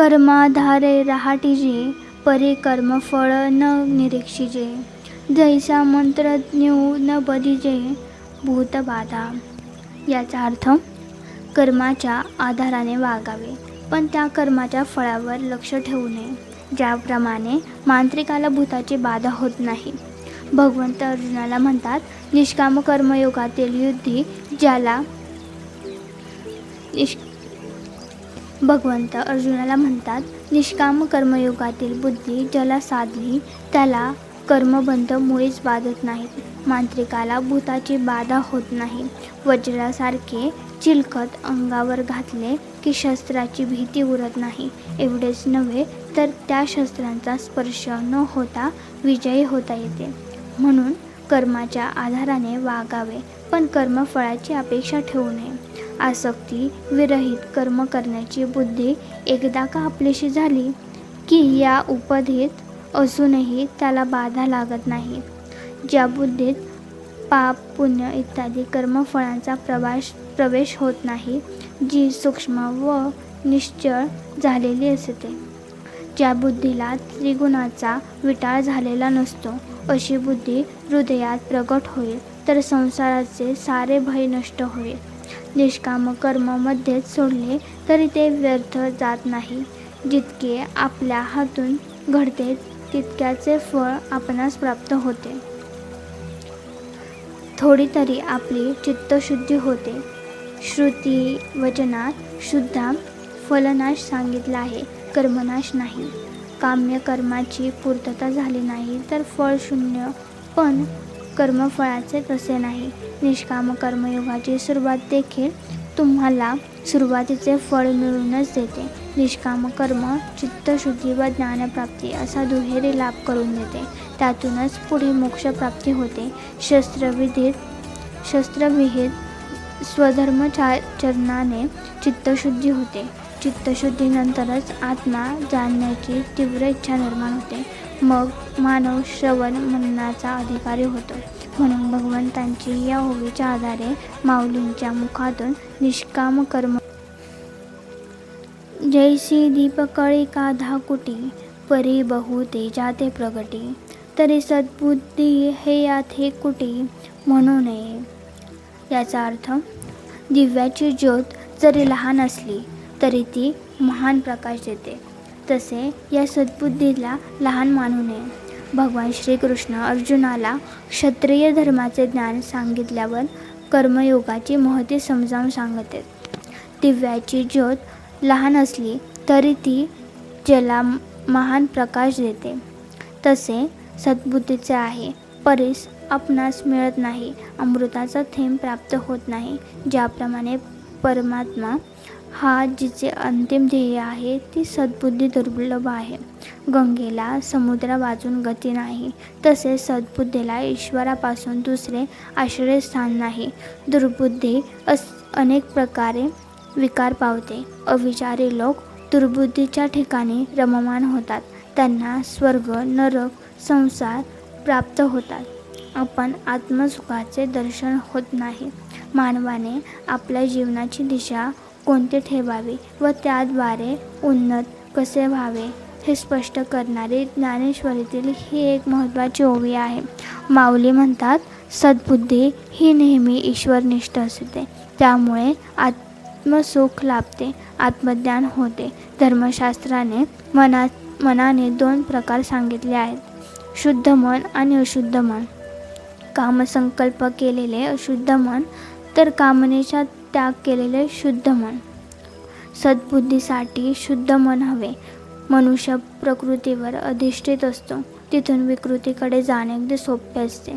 कर्माधारे रहाटीजे परी कर्मफळ न निरीक्षिजे. जैसा मंत्रज्ञ न बदिजे भूतबाधा याचा अर्थ कर्माच्या आधाराने वागावे पण त्या कर्माच्या फळावर लक्ष ठेवू नये. ज्याप्रमाणे मांत्रिकाला भूताची बाधा होत नाही. भगवंत अर्जुनाला म्हणतात निष्काम कर्मयोगातील युद्धी ज्याला निष् भगवंत अर्जुनाला म्हणतात निष्काम कर्मयोगातील बुद्धी ज्याला साधली त्याला कर्मबंध मुळीच बाधत नाहीत मांत्रिकाला भूताची बाधा होत नाही. वज्रासारखे चिलखत अंगावर घातले की शस्त्राची भीती उरत नाही. एवढेच नव्हे तर त्या शस्त्रांचा स्पर्श न होता विजयी होता येते. म्हणून कर्माच्या आधाराने वागावे पण कर्मफळाची अपेक्षा ठेवू नये. आसक्ती विरहित कर्म करण्याची बुद्धी एकदा का आपलीशी झाली की या उपधीत असूनही त्याला बाधा लागत नाही. ज्या बुद्धीत पाप पुण्य इत्यादी कर्मफळांचा प्रवास प्रवेश होत नाही जी सूक्ष्म व निश्चळ झालेली असते. ज्या बुद्धीला त्रिगुणाचा विटाळ झालेला नसतो अशी बुद्धी हृदयात प्रगट होईल तर संसाराचे सारे भय नष्ट होईल. निष्काम कर्म मध्येच सोडले तरी ते व्यर्थ जात नाही. जितके आपल्या हातून घडते तितक्याचे फळ आपणास प्राप्त होते. थोडी तरी आपली चित्तशुद्धी होते. श्रुती वचनात शुद्धा फलनाश सांगितला आहे कर्मनाश नाही. काम्य कर्माची पूर्तता झाली नाही तर फळ शून्य पण कर्मफळाचे तसे नाही. निष्काम कर्मयोगाची सुरुवात देखील तुम्हाला सुरुवातीचे फळ मिळूनच देते. निष्काम कर्म चित्तशुद्धी व ज्ञानप्राप्ती असा दुहेरी लाभ करून देते. त्यातूनच पुढे मोक्षप्राप्ती होते. शस्त्रविधीत शस्त्रविहित स्वधर्मचाचरणाने चित्तशुद्धी होते. चित्तशुद्धीनंतरच आत्मा जाणण्याची तीव्र इच्छा निर्माण होते. मग मानव श्रवण म्हणण्याचा अधिकारी होतो. म्हणून भगवंतांची या ओवीच्या आधारे माऊलींच्या मुखातून निष्काम कर्म जैसी दीपकळी का धाकुटी परी बहु तेजाते प्रगटी. तरी सद्बुद्धी हे यात हे कुटी म्हणू नये. याचा अर्थ दिव्याची ज्योत जरी लहान असली तरी ती महान प्रकाश देते. तसे या सद्बुद्धीला लहान मानू नये. भगवान श्रीकृष्ण अर्जुनाला क्षत्रिय धर्माचे ज्ञान सांगितल्यावर कर्मयोगाची महती समजावून सांगते. दिव्याची ज्योत लहान असली तरी ती ज्याला महान प्रकाश देते. तसे सद्बुद्धीचे आहे परीस आपणास मिळत नाही अमृताचा थेंब प्राप्त होत नाही ज्याप्रमाणे परमात्मा हा जिचे अंतिम ध्येय आहे ती सद्बुद्धी दुर्लभ आहे. गंगेला समुद्र वाजून गती नाही तसेच सद्बुद्धीला ईश्वरापासून दुसरे आश्रयस्थान नाही. दुर्बुद्धी अस अनेक प्रकारे विकार पावते. अविचारी लोक दुर्बुद्धीच्या ठिकाणी रममान होतात. त्यांना स्वर्ग नरक संसार प्राप्त होतात. आपण आत्मसुखाचे दर्शन होत नाही. मानवाने आपल्या जीवनाची दिशा कोणते ठेवावे व त्याद्वारे उन्नत कसे व्हावे हे स्पष्ट करणारी ज्ञानेश्वरीतील ही एक महत्त्वाची ओवी आहे. माऊली म्हणतात सद्बुद्धी ही नेहमी ईश्वरनिष्ठ असते. त्यामुळे आत्मसुख लाभते आत्मज्ञान होते. धर्मशास्त्राने मना मनाने दोन प्रकार सांगितले आहेत. शुद्ध मन आणि अशुद्ध मन. कामसंकल्प केलेले अशुद्ध मन तर कामनेच्या त्याग केलेले शुद्ध मन. सद्बुद्धीसाठी शुद्ध मन हवे. मनुष्य प्रकृतीवर अधिष्ठित असतो. तिथून विकृतीकडे जाणे अगदी सोपे असते.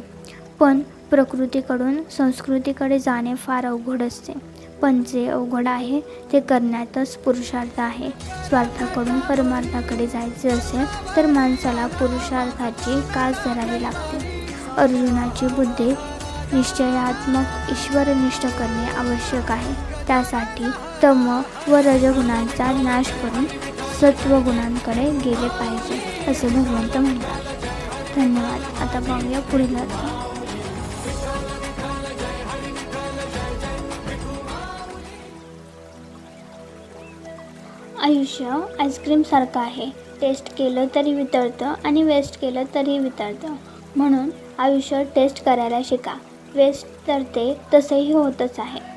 पण प्रकृतीकडून संस्कृतीकडे जाणे फार अवघड असते. पण जे अवघड आहे ते करण्यातच पुरुषार्थ आहे. स्वार्थाकडून परमार्थाकडे जायचे असेल तर माणसाला पुरुषार्थाची कास धरावी लागते. अर्जुनाची बुद्धी निश्चयात्मक ईश्वरनिष्ठ करणे आवश्यक आहे. त्यासाठी तम व रजगुणांचा नाश करून सत्वगुणांकडे गेले पाहिजे असे भगवंत म्हणतात. धन्यवाद. आता पाहूया पुढील अध्याय. आयुष्य आईस्क्रीमसारखं आहे. टेस्ट केलं तरी वितळतं आणि वेस्ट केलं तरी वितळतं. म्हणून आयुष्य टेस्ट करायला शिका. वेस्ट तर ते तसंही होतच आहे.